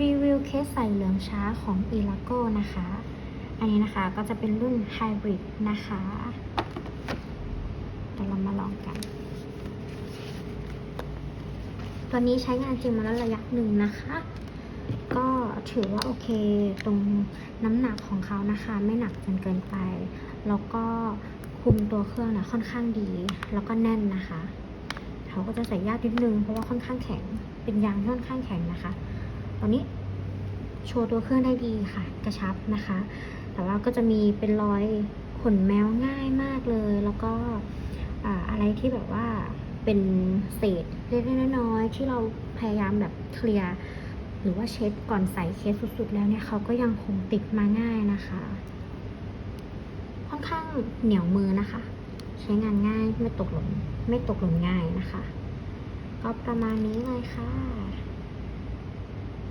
รีวิวเคสใส่เหลืองช้าของ e l a g o นะคะ อันนี้นะคะก็จะเป็นรุ่นไฮบริดนะคะเดี๋ยวเรามาลองกัน ตัวนี้ใช้งานจริงมาแล้วระยะหนึ่งนะคะ ก็ถือว่าโอเคตรงน้ำหนักของเขานะคะ ไม่หนักจนเกินไป แล้วก็คุมตัวเครื่องนะค่อนข้างดี แล้วก็แน่นนะคะ เขาก็จะใส่ยากนิดนึงเพราะว่าค่อนข้างแข็ง เป็นยางค่อนข้างแข็งนะคะ ตอนนี้โชว์ตัวเครื่องได้ดีค่ะ กระชับนะคะ แต่ว่าก็จะมีเป็นรอยขนแมวง่ายมากเลย แล้วก็อ่าอะไรที่แบบว่าเป็นเศษเล็กๆน้อยๆที่เราพยายามแบบเคลียร์หรือว่าเช็ดก่อนใส่เคสสุดๆ แล้วเนี่ยเขาก็ยังคงติดมาง่ายนะคะ ค่อนข้างเหนียวมือนะคะ ใช้งานง่ายไม่ตกหล่นไม่ตกหล่นง่ายนะคะ ก็ประมาณนี้เลยค่ะ